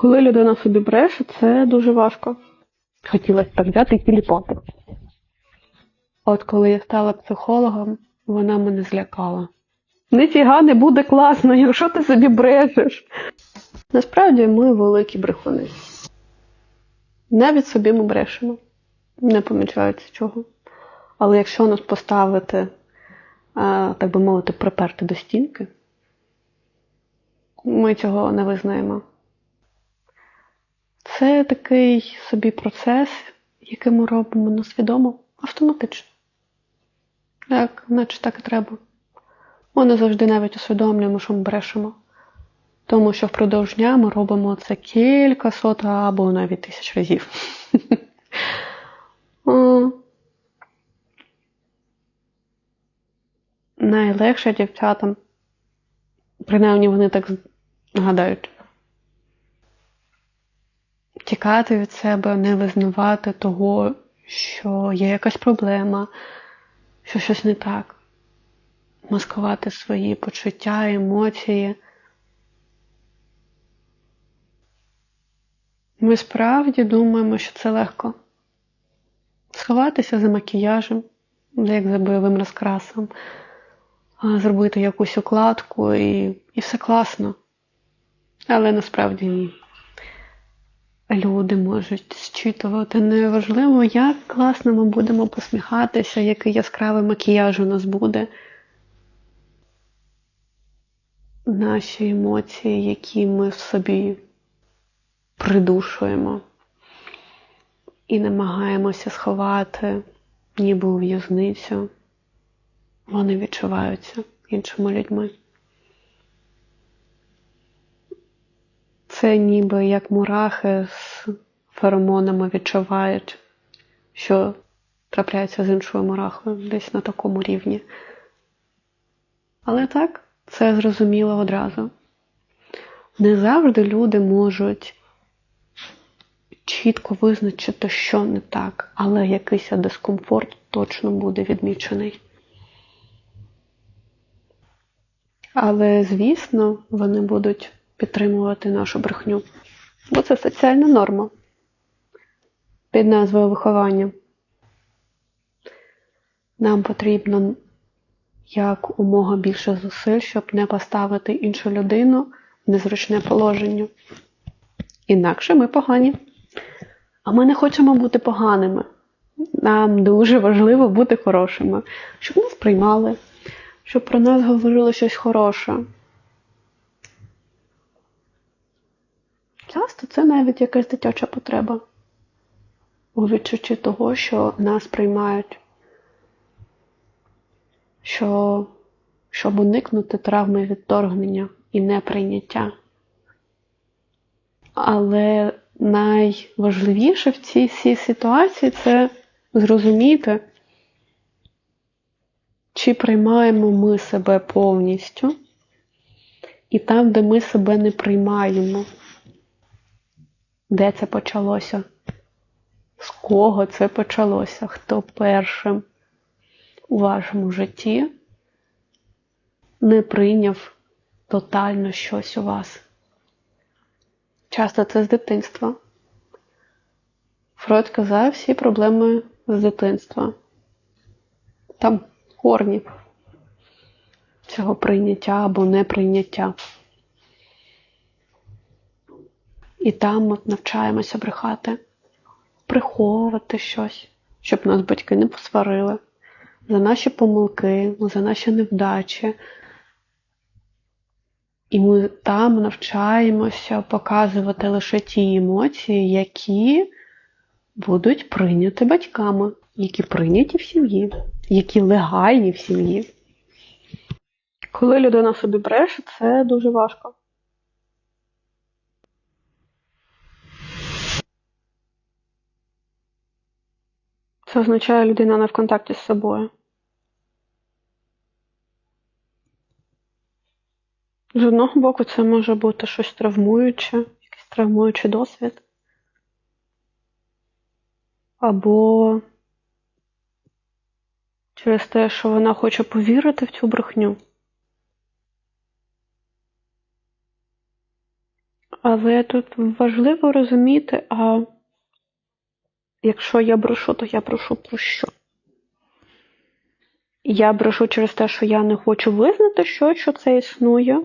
Коли людина собі бреше, це дуже важко. Хотілося так взяти і тіліпати. От коли я стала психологом, вона мене злякала. Ніфіга не буде класно, якщо ти собі брешеш. Насправді ми великі брехуни. Навіть собі ми брешемо. Не помічається чого. Але якщо нас поставити, так би мовити, приперти до стінки, ми цього не визнаємо. Це такий собі процес, який ми робимо несвідомо, автоматично. Так, наче так і треба. Ми не завжди навіть усвідомлюємо, що ми брешемо. Тому що впродовж дня ми робимо це кілька сот або навіть тисяч разів. Найлегше дівчатам, принаймні вони так гадають, тікати від себе, не визнавати того, що є якась проблема, що щось не так, маскувати свої почуття, емоції. Ми справді думаємо, що це легко. Сховатися за макіяжем, як за бойовим розкрасом, зробити якусь укладку і, і все класно. Але насправді ні. Люди можуть зчитувати неважливо, як класно ми будемо посміхатися, який яскравий макіяж у нас буде. Наші емоції, які ми в собі придушуємо і намагаємося сховати, ніби у в'язницю, вони відчуваються іншими людьми. Це ніби як мурахи з феромонами відчувають, що трапляється з іншою мурахою десь на такому рівні. Але так, це зрозуміло одразу. Не завжди люди можуть чітко визначити, що не так, але якийсь дискомфорт точно буде відмічений. Але, звісно, вони будуть підтримувати нашу брехню. Бо це соціальна норма під назвою виховання. Нам потрібно як умога більше зусиль, щоб не поставити іншу людину в незручне положення. Інакше ми погані. А ми не хочемо бути поганими. Нам дуже важливо бути хорошими, щоб нас приймали, щоб про нас говорили щось хороше. Часто це навіть якась дитяча потреба у відчутті того, що нас приймають, що, щоб уникнути травми відторгнення і неприйняття. Але найважливіше в цій всій ситуації це зрозуміти, чи приймаємо ми себе повністю, і там, де ми себе не приймаємо, де це почалося, з кого це почалося, хто першим у вашому житті не прийняв тотально щось у вас. Часто це з дитинства. Фройд казав всі проблеми з дитинства. Там корні цього прийняття або неприйняття. І там ми навчаємося брехати, приховувати щось, щоб нас батьки не посварили за наші помилки, за наші невдачі. І ми там навчаємося показувати лише ті емоції, які будуть прийняті батьками, які прийняті в сім'ї, які легальні в сім'ї. Коли людина собі бреше, це дуже важко. Це означає, людина не в контакті з собою. З одного боку, це може бути щось травмуюче, якийсь травмуючий досвід. Або через те, що вона хоче повірити в цю брехню. Але тут важливо розуміти, а якщо я брешу, то я брешу про що? Я брешу через те, що я не хочу визнати щось, що це існує,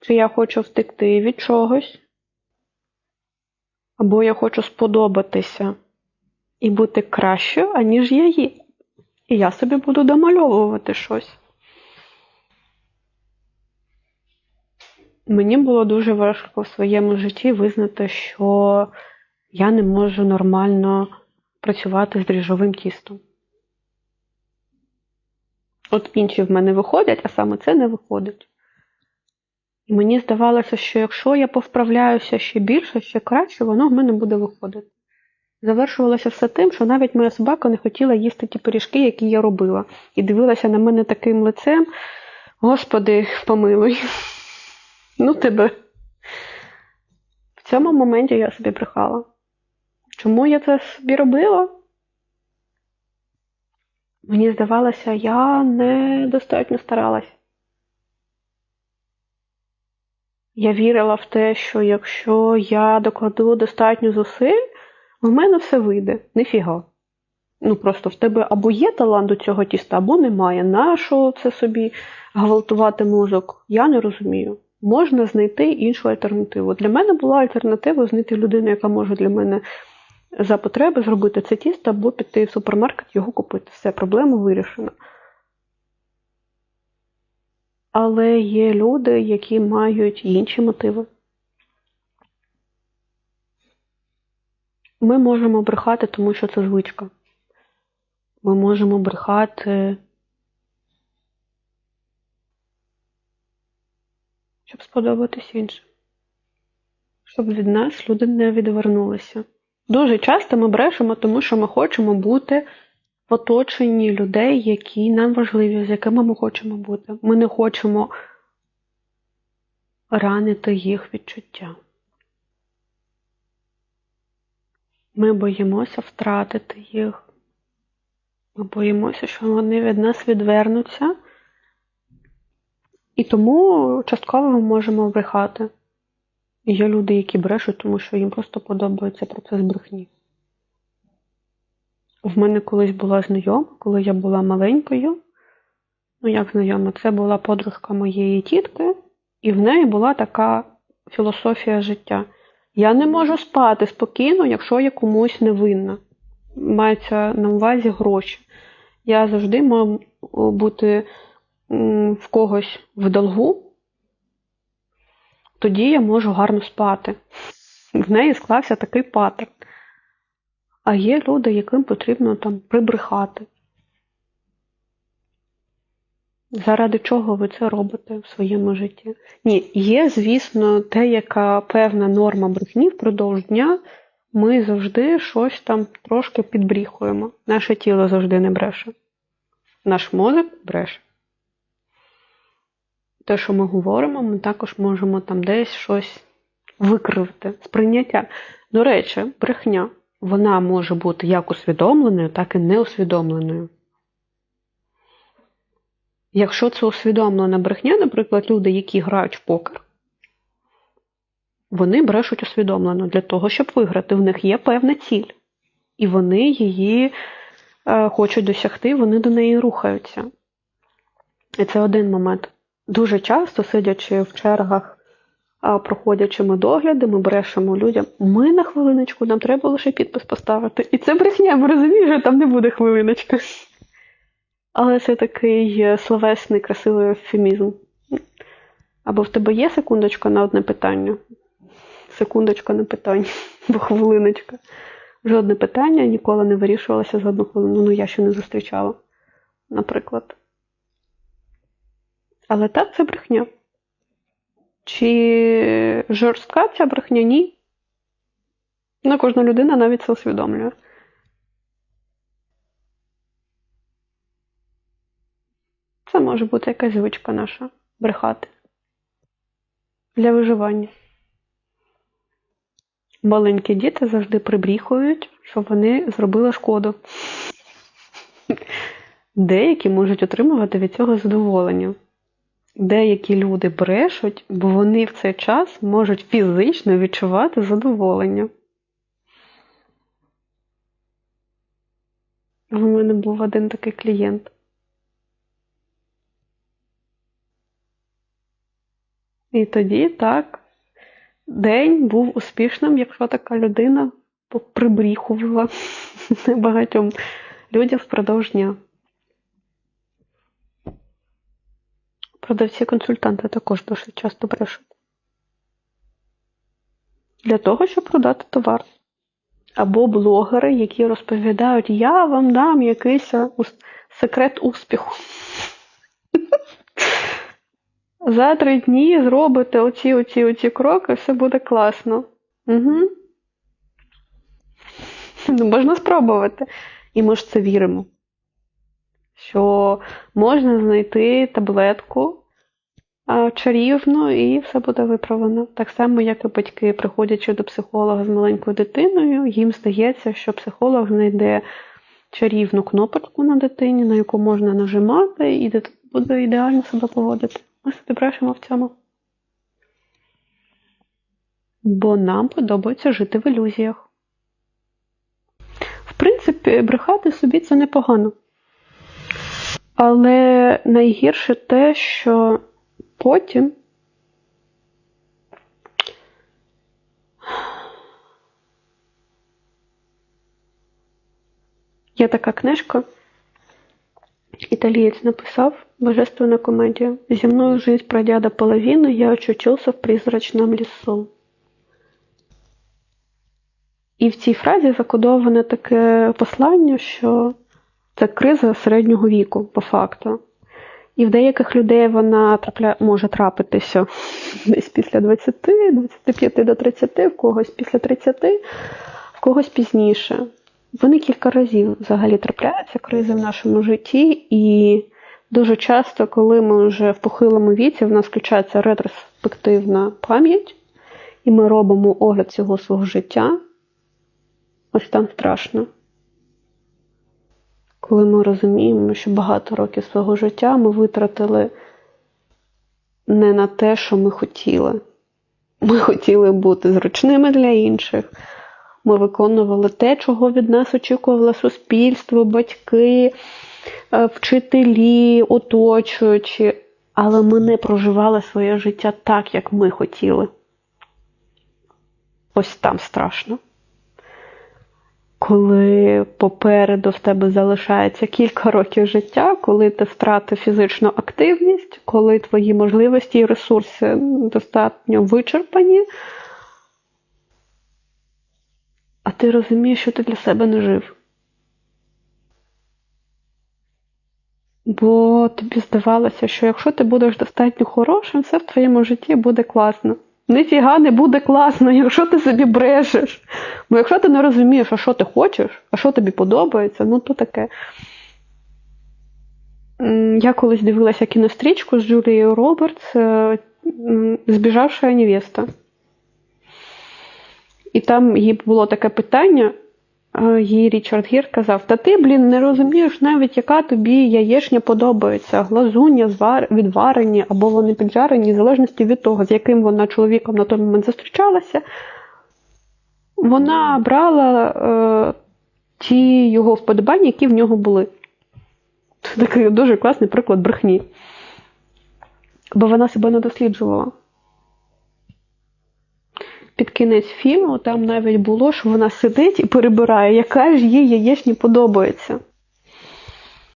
чи я хочу втекти від чогось, або я хочу сподобатися і бути кращою, аніж я є. І я собі буду домальовувати щось. Мені було дуже важко в своєму житті визнати, що я не можу нормально працювати з дріжджовим тістом. От інші в мене виходять, а саме це не виходить. І мені здавалося, що якщо я повправляюся ще більше, ще краще, воно в мене буде виходити. Завершувалося все тим, що навіть моя собака не хотіла їсти ті пиріжки, які я робила, і дивилася на мене таким лицем. Господи, помилуй. Ну тебе. В цьому моменті я собі брехала. Чому я це собі робила? Мені здавалося, я недостатньо старалась. Я вірила в те, що якщо я докладу достатньо зусиль, в мене все вийде. Ніфіга. Ну просто в тебе або є талант до цього тіста, або немає. Нащо це собі гвалтувати мозок? Я не розумію. Можна знайти іншу альтернативу. Для мене була альтернатива знайти людину, яка може для мене за потреби зробити це тісто, або піти в супермаркет його купити. Все, проблема вирішена. Але є люди, які мають інші мотиви. Ми можемо брехати, тому що це звичка. Ми можемо брехати, щоб сподобатись іншим. Щоб від нас люди не відвернулися. Дуже часто ми брешемо, тому що ми хочемо бути в оточенні людей, які нам важливі, з якими ми хочемо бути. Ми не хочемо ранити їх відчуття. Ми боїмося втратити їх. Ми боїмося, що вони від нас відвернуться. І тому частково ми можемо брехати. Є люди, які брешуть, тому що їм просто подобається процес брехні. В мене колись була знайома, коли я була маленькою. Ну, як знайома, це була подружка моєї тітки, і в неї була така філософія життя. Я не можу спати спокійно, якщо я комусь не винна. Мається на увазі гроші. Я завжди маю бути в когось в долгу, тоді я можу гарно спати. В неї склався такий паттерн. А є люди, яким потрібно там прибрехати. Заради чого ви це робите в своєму житті? Ні, є, звісно, те, яка певна норма брехні впродовж дня, ми завжди щось там трошки підбріхуємо. Наше тіло завжди не бреше. Наш мозок бреше. Те, що ми говоримо, ми також можемо там десь щось викривити. Сприйняття. До речі, брехня. Вона може бути як усвідомленою, так і неусвідомленою. Якщо це усвідомлена брехня, наприклад, люди, які грають в покер, вони брешуть усвідомлено для того, щоб виграти. В них є певна ціль. І вони її е, хочуть досягти, вони до неї рухаються. І це один момент. Дуже часто, сидячи в чергах, проходячи ми догляди, ми брешемо людям. Ми на хвилиночку, нам треба лише підпис поставити. І це брехня, ми розуміємо, що там не буде хвилиночки. Але це такий е, словесний, красивий ефемізм. Або в тебе є секундочка на одне питання? Секундочка на питання, бо хвилиночка. Жодне питання ніколи не вирішувалося за одну хвилину. Ну, я ще не зустрічала, наприклад. Але так, це брехня. Чи жорстка ця брехня? Ні. Не кожна людина навіть це усвідомлює. Це може бути якась звичка наша брехати для виживання. Маленькі діти завжди прибріхують, що вони зробили шкоду. Деякі можуть отримувати від цього задоволення. Деякі люди брешуть, бо вони в цей час можуть фізично відчувати задоволення. У мене був один такий клієнт. І тоді так, день був успішним, якщо така людина прибріхувала багатьом людям впродовж дня. Продавці-консультанти також досить часто брешуть. Для того, щоб продати товар. Або блогери, які розповідають, я вам дам якийсь секрет успіху. За три дні зробите оці оці оці кроки, все буде класно. Угу. Можна спробувати. І ми ж це віримо. Що можна знайти таблетку чарівну і все буде виправлено. Так само, як і батьки, приходячи до психолога з маленькою дитиною, їм здається, що психолог знайде чарівну кнопочку на дитині, на яку можна нажимати, і дитина буде ідеально себе поводити. Ми собі брешемо в цьому. Бо нам подобається жити в ілюзіях. В принципі, брехати собі це непогано. Але найгірше те, що потім є така книжка. Италиец написав божественную комедию. Земную жизнь пройдя до я очутился в призрачном лісу. І в цій фразі закодоване таке послання, що це криза середнього віку, по факту. І в деяких людей вона трапля... може трапитися десь після 20, 25 до 30, в когось після 30, в когось пізніше. Вони кілька разів взагалі трапляються кризи в нашому житті, і дуже часто, коли ми вже в похилому віці, в нас включається ретроспективна пам'ять, і ми робимо огляд цього свого життя, ось там страшно. Коли ми розуміємо, що багато років свого життя ми витратили не на те, що ми хотіли. Ми хотіли бути зручними для інших. Ми виконували те, чого від нас очікувало суспільство, батьки, е, вчителі, оточуючі, але ми не проживали своє життя так, як ми хотіли. Ось там страшно. Коли попереду в тебе залишається кілька років життя, коли ти втратив фізичну активність, коли твої можливості і ресурси достатньо вичерпані а ти розумієш, що ти для себе не жив. Бо тобі здавалося, що якщо ти будеш достатньо хорошим, все в твоєму житті буде класно. Ніфіга не буде класно, якщо ти собі брешеш. Бо якщо ти не розумієш, а що ти хочеш, а що тобі подобається, ну то таке. Я колись дивилася кінострічку з Джулією Робертс, е, збіжавша невеста. І там їй було таке питання, їй Річард Гір казав: Та ти, блін, не розумієш навіть, яка тобі яєчня подобається, глазуння відварені або вони піджарені, в залежності від того, з яким вона чоловіком на той момент зустрічалася, вона брала е, ті його вподобання, які в нього були. Це такий дуже класний приклад брехні. Бо вона себе не досліджувала під кінець фільму там навіть було, що вона сидить і перебирає, яка ж їй яєчня подобається.